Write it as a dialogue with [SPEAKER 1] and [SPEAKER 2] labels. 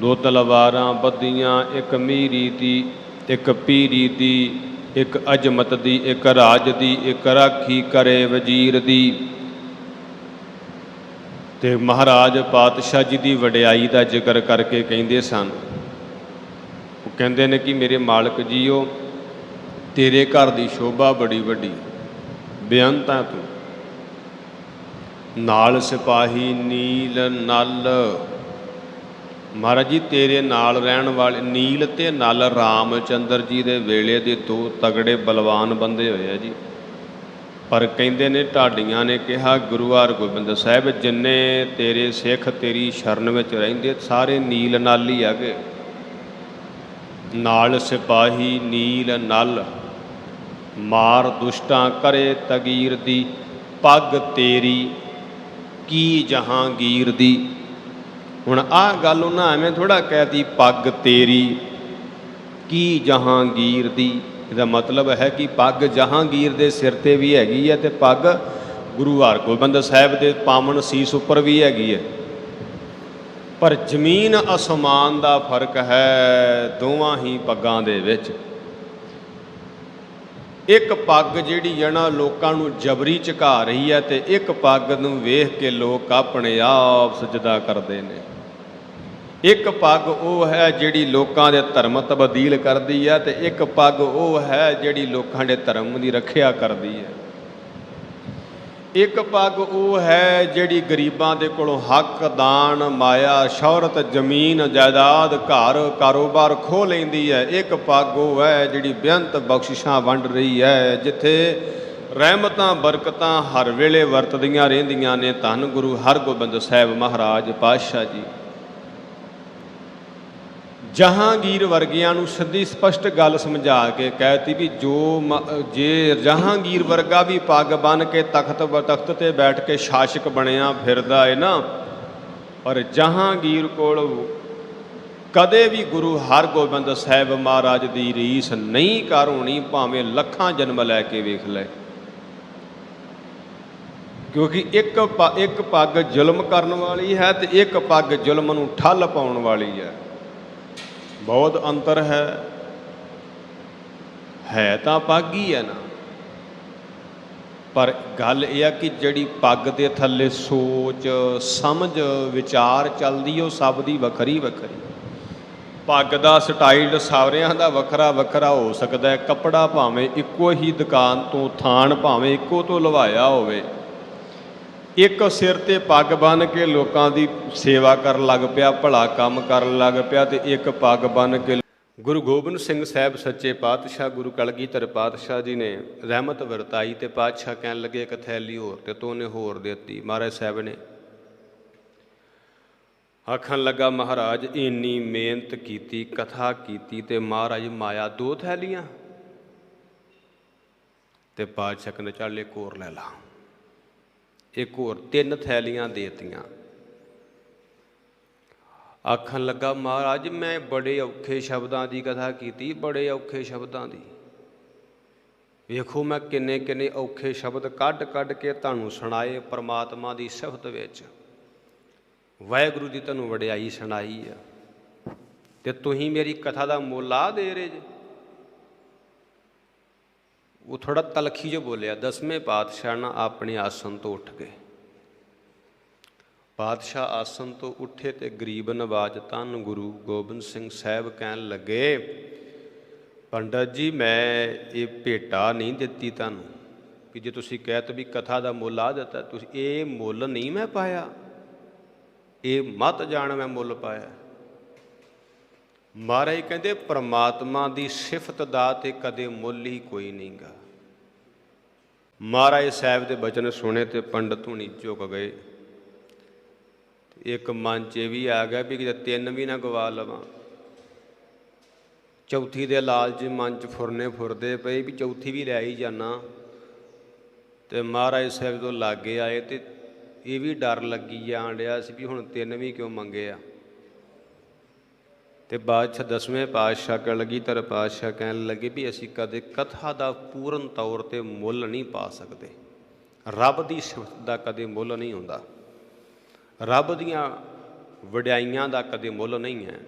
[SPEAKER 1] ਦੋ ਤਲਵਾਰਾਂ ਬੱਧੀਆਂ, ਇੱਕ ਮੀਰੀ ਦੀ, ਇੱਕ ਪੀਰੀ ਦੀ, ਇੱਕ ਅਜਮਤ ਦੀ, ਇੱਕ ਰਾਜ ਦੀ, ਇੱਕ ਰਾਖੀ ਕਰੇ ਵਜ਼ੀਰ ਦੀ। ਤੇ ਮਹਾਰਾਜ ਪਾਤਸ਼ਾਹ ਜੀ ਦੀ ਵਡਿਆਈ ਦਾ ਜ਼ਿਕਰ ਕਰਕੇ ਕਹਿੰਦੇ ਸਨ। ਉਹ ਕਹਿੰਦੇ ਨੇ ਕਿ ਮੇਰੇ ਮਾਲਕ ਜੀਓ, ਤੇਰੇ ਘਰ ਦੀ ਸ਼ੋਭਾ ਬੜੀ ਵੱਡੀ, ਬੇਅੰਤ ਹੈ ਤੂੰ। ਨਾਲ ਸਿਪਾਹੀ ਨੀਲ ਨਲ ਮਹਾਰਾਜ ਜੀ, ਤੇਰੇ ਨਾਲ ਰਹਿਣ ਵਾਲੇ ਨੀਲ ਤੇ ਨਲ ਰਾਮਚੰਦਰ ਜੀ ਦੇ ਵੇਲੇ ਦੇ ਦੋ ਤਗੜੇ ਬਲਵਾਨ ਬੰਦੇ ਹੋਏ ਆ ਜੀ। ਪਰ ਕਹਿੰਦੇ ਨੇ, ਢਾਡੀਆਂ ਨੇ ਕਿਹਾ, ਗੁਰੂ ਹਰਗੋਬਿੰਦ ਸਾਹਿਬ, ਜਿੰਨੇ ਤੇਰੇ ਸਿੱਖ ਤੇਰੀ ਸ਼ਰਨ ਵਿੱਚ ਰਹਿੰਦੇ, ਸਾਰੇ ਨੀਲ ਨਾਲ ਹੀ ਆਗੇ ਨਾਲ ਸਿਪਾਹੀ ਨੀਲ ਨਲ, ਮਾਰ ਦੁਸ਼ਟਾਂ ਕਰੇ ਤਗੀਰ ਦੀ, ਪੱਗ ਤੇਰੀ, ਕੀ ਜਹਾਂਗੀਰ ਦੀ। ਹੁਣ ਆਹ ਗੱਲ ਉਹਨਾਂ ਐਵੇਂ ਥੋੜਾ ਕਹਿਤੀ ਪੱਗ ਤੇਰੀ, ਕੀ ਜਹਾਂਗੀਰ ਦੀ? ਇਹਦਾ ਮਤਲਬ ਹੈ ਕਿ ਪੱਗ ਜਹਾਂਗੀਰ ਦੇ ਸਿਰ ਤੇ ਵੀ ਹੈਗੀ ਹੈ ਤੇ ਪੱਗ ਗੁਰੂ ਹਰਗੋਬਿੰਦ ਸਾਹਿਬ ਦੇ ਪਾਵਨ ਸੀਸ ਉੱਪਰ ਵੀ ਹੈਗੀ ਹੈ। ਪਰ ਜ਼ਮੀਨ ਅਸਮਾਨ ਦਾ ਫ਼ਰਕ ਹੈ ਦੋਵਾਂ ਹੀ ਪੱਗਾਂ ਦੇ ਵਿੱਚ। ਇੱਕ ਪੱਗ ਜਿਹੜੀ ਹੈ ਨਾ ਲੋਕਾਂ ਨੂੰ ਜਬਰੀ ਝੁਕਾ ਰਹੀ ਹੈ ਤੇ ਇੱਕ ਪੱਗ ਨੂੰ ਵੇਖ ਕੇ ਲੋਕ ਆਪਣੇ ਆਪ ਸਜਦਾ ਕਰਦੇ ਨੇ। ਇੱਕ ਪੱਗ ਉਹ ਹੈ ਜਿਹੜੀ ਲੋਕਾਂ ਦੇ ਧਰਮ ਤਬਦੀਲ ਕਰਦੀ ਹੈ ਤੇ ਇੱਕ ਪੱਗ ਉਹ ਹੈ ਜਿਹੜੀ ਲੋਕਾਂ ਦੇ ਧਰਮ ਦੀ ਰੱਖਿਆ ਕਰਦੀ ਹੈ। ਇੱਕ ਪੱਗ ਉਹ ਹੈ ਜਿਹੜੀ ਗਰੀਬਾਂ ਦੇ ਕੋਲੋਂ ਹੱਕ, ਦਾਨ, ਮਾਇਆ, ਸ਼ੌਹਰਤ, ਜ਼ਮੀਨ, ਜਾਇਦਾਦ, ਘਰ, ਕਾਰੋਬਾਰ ਖੋ ਲੈਂਦੀ ਹੈ। ਇੱਕ ਪੱਗ ਉਹ ਹੈ ਜਿਹੜੀ ਬੇਅੰਤ ਬਖਸ਼ਿਸ਼ਾਂ ਵੰਡ ਰਹੀ ਹੈ, ਜਿੱਥੇ ਰਹਿਮਤਾਂ, ਬਰਕਤਾਂ ਹਰ ਵੇਲੇ ਵਰਤਦੀਆਂ ਰਹਿੰਦੀਆਂ ਨੇ। ਧੰਨ ਗੁਰੂ ਹਰਗੋਬਿੰਦ ਸਾਹਿਬ ਮਹਾਰਾਜ ਪਾਤਸ਼ਾਹ ਜੀ। ਜਹਾਂਗੀਰ ਵਰਗਿਆਂ ਨੂੰ ਸਿੱਧੀ ਸਪਸ਼ਟ ਗੱਲ ਸਮਝਾ ਕੇ ਕਹਿਤੀ ਵੀ ਜੋ ਮ- ਜੇ ਜਹਾਂਗੀਰ ਵਰਗਾ ਵੀ ਪੱਗ ਬੰਨ ਕੇ ਤਖਤ ਤਖਤ ਤੇ ਬੈਠ ਕੇ ਸ਼ਾਸਕ ਬਣਿਆ ਫਿਰਦਾ ਏ ਨਾ ਪਰ ਜਹਾਂਗੀਰ ਕੋਲ ਕਦੇ ਵੀ ਗੁਰੂ ਹਰਗੋਬਿੰਦ ਸਾਹਿਬ ਮਹਾਰਾਜ ਦੀ ਰੀਸ ਨਹੀਂ ਕਰ ਹੋਣੀ, ਭਾਵੇਂ ਲੱਖਾਂ ਜਨਮ ਲੈ ਕੇ ਵੇਖ ਲੈ ਕਿਉਂਕਿ ਇੱਕ ਇੱਕ ਪੱਗ ਜ਼ੁਲਮ ਕਰਨ ਵਾਲੀ ਹੈ ਤੇ ਇੱਕ ਪੱਗ ਜ਼ੁਲਮ ਨੂੰ ਠੱਲ ਪਾਉਣ ਵਾਲੀ ਹੈ। ਬਹੁਤ ਅੰਤਰ ਹੈ। ਹੈ ਤਾਂ ਪੱਗ ਹੀ ਹੈ ਨਾ। ਪਰ ਗੱਲ ਇਹ ਆ ਕਿ ਜਿਹੜੀ ਪੱਗ ਦੇ ਥੱਲੇ ਸੋਚ, ਸਮਝ, ਵਿਚਾਰ ਚੱਲਦੀ, ਉਹ ਸਭ ਦੀ ਵੱਖਰੀ ਵੱਖਰੀ। ਪੱਗ ਦਾ ਸਟਾਈਲ ਸਾਰਿਆਂ ਦਾ ਵੱਖਰਾ ਵੱਖਰਾ ਹੋ ਸਕਦਾ ਹੈ। ਕੱਪੜਾ ਭਾਵੇਂ ਇੱਕੋ ਹੀ ਦੁਕਾਨ ਤੋਂ, ਥਾਨ ਭਾਵੇਂ ਇੱਕੋ ਤੋਂ ਲਵਾਇਆ ਹੋਵੇ। ਇੱਕ ਸਿਰ ਤੇ ਪੱਗ ਬੰਨ ਕੇ ਲੋਕਾਂ ਦੀ ਸੇਵਾ ਕਰਨ ਲੱਗ ਪਿਆ, ਭਲਾ ਕੰਮ ਕਰਨ ਲੱਗ ਪਿਆ ਤੇ ਇੱਕ ਪੱਗ ਬੰਨ ਕੇ ਗੁਰੂ ਗੋਬਿੰਦ ਸਿੰਘ ਸਾਹਿਬ ਸੱਚੇ ਪਾਤਸ਼ਾਹ, ਗੁਰੂ ਕਲਗੀਧਰ ਪਾਤਸ਼ਾਹ ਜੀ ਨੇ ਰਹਿਮਤ ਵਰਤਾਈ ਤੇ ਪਾਤਸ਼ਾਹ ਕਹਿਣ ਲੱਗੇ, ਇੱਕ ਥੈਲੀ ਹੋਰ ਤੇ ਤੋਨੇ ਹੋਰ ਦਿੱਤੀ। ਮਹਾਰਾਜ ਸਾਹਿਬ ਨੇ ਆਖਣ ਲੱਗਾ, ਮਹਾਰਾਜ, ਇੰਨੀ ਮਿਹਨਤ ਕੀਤੀ, ਕਥਾ ਕੀਤੀ ਤੇ ਮਹਾਰਾਜ ਮਾਇਆ ਦੋ ਥੈਲੀਆਂ ਤੇ ਪਾਤਸ਼ਾਹ ਕਹਿੰਦੇ, ਚੱਲ ਇੱਕ ਹੋਰ ਲੈ ਲਾ। ਇੱਕ ਹੋਰ, ਤਿੰਨ ਥੈਲੀਆਂ ਦੇਤੀਆਂ। ਆਖਣ ਲੱਗਾ, ਮਹਾਰਾਜ, ਮੈਂ ਬੜੇ ਔਖੇ ਸ਼ਬਦਾਂ ਦੀ ਕਥਾ ਕੀਤੀ, ਬੜੇ ਔਖੇ ਸ਼ਬਦਾਂ ਦੀ। ਵੇਖੋ ਮੈਂ ਕਿੰਨੇ ਕਿੰਨੇ ਔਖੇ ਸ਼ਬਦ ਕੱਢ ਕੱਢ ਕੇ ਤੁਹਾਨੂੰ ਸੁਣਾਏ ਪ੍ਰਮਾਤਮਾ ਦੀ ਸਿਫਤ ਵਿੱਚ। ਵਾਹਿਗੁਰੂ ਦੀ ਤੁਹਾਨੂੰ ਵਡਿਆਈ ਸੁਣਾਈ ਆ। ਤੇ ਤੁਸੀਂ ਮੇਰੀ ਕਥਾ ਦਾ ਮੁੱਲ ਆ ਦੇ ਰਹੇ ਜੇ। ਉਹ ਥੋੜਾ ਤਲਖੀ ਜੋ ਬੋਲਿਆ, ਦਸਵੇਂ ਪਾਤਸ਼ਾਹ ਨਾ ਆਪਣੇ ਆਸਨ ਤੋਂ ਉੱਠ ਗਏ। ਪਾਤਸ਼ਾਹ ਆਸਨ ਤੋਂ ਉੱਠੇ ਤੇ ਗਰੀਬ ਨਵਾਜ ਤਨ ਗੁਰੂ ਗੋਬਿੰਦ ਸਿੰਘ ਸਾਹਿਬ ਕਹਿਣ ਲੱਗੇ, ਪੰਡਤ ਜੀ, ਮੈਂ ਇਹ ਭੇਟਾ ਨਹੀਂ ਦਿੱਤੀ ਤੁਹਾਨੂੰ। ਕਿ ਜੇ ਤੁਸੀਂ ਕਹਿਤ ਵੀ ਕਥਾ ਦਾ ਮੁੱਲ ਆ ਦਿੱਤਾ, ਤੁਸੀਂ ਇਹ ਮੁੱਲ ਨਹੀਂ ਮੈਂ ਪਾਇਆ। ਇਹ ਮਤ ਜਾਣ ਮੈਂ ਮੁੱਲ ਪਾਇਆ। ਮਹਾਰਾਜ ਕਹਿੰਦੇ, ਪ੍ਰਮਾਤਮਾ ਦੀ ਸਿਫਤ ਦਾ ਤੇ ਕਦੇ ਮੁੱਲ ਹੀ ਕੋਈ ਨਹੀਂਗਾ ਮਹਾਰਾਜ ਸਾਹਿਬ ਦੇ ਬਚਨ ਸੁਣੇ ਤੇ ਪੰਡਤ ਹੁਣੀ ਝੁਕ ਗਏ। ਇੱਕ ਮਨ 'ਚ ਇਹ ਵੀ ਆ ਗਿਆ ਵੀ ਕਿਤੇ ਤਿੰਨ ਵੀ ਨਾ ਗਵਾ ਲਵਾਂ। ਚੌਥੀ ਦੇ ਲਾਲਚ ਮਨ 'ਚ ਫੁਰਨੇ ਫੁਰਦੇ ਪਏ ਵੀ ਚੌਥੀ ਵੀ ਲੈ ਹੀ ਜਾਣਾ ਤੇ ਮਹਾਰਾਜ ਸਾਹਿਬ ਤੋਂ ਲਾਗੇ ਆਏ ਤੇ ਇਹ ਵੀ ਡਰ ਲੱਗੀ ਜਾਣ ਡਿਆ ਸੀ ਵੀ ਹੁਣ ਤਿੰਨ ਵੀ ਕਿਉਂ ਮੰਗੇ ਆ। ਤੇ ਬਾਦਸ਼ਾਹ ਦਸਵੇਂ ਪਾਤਸ਼ਾਹ ਕਹਿਣ ਲੱਗੀ ਤਰ ਪਾਤਸ਼ਾਹ ਕਹਿਣ ਲੱਗੇ ਵੀ ਅਸੀਂ ਕਦੇ ਕਥਾ ਦਾ ਪੂਰਨ ਤੌਰ ਤੇ ਮੁੱਲ ਨਹੀਂ ਪਾ ਸਕਦੇ। ਰੱਬ ਦੀ ਸਿਫਤ ਦਾ ਕਦੇ ਮੁੱਲ ਨਹੀਂ ਹੁੰਦਾ। ਰੱਬ ਦੀਆਂ ਵਡਿਆਈਆਂ ਦਾ ਕਦੇ ਮੁੱਲ ਨਹੀਂ ਹੈ।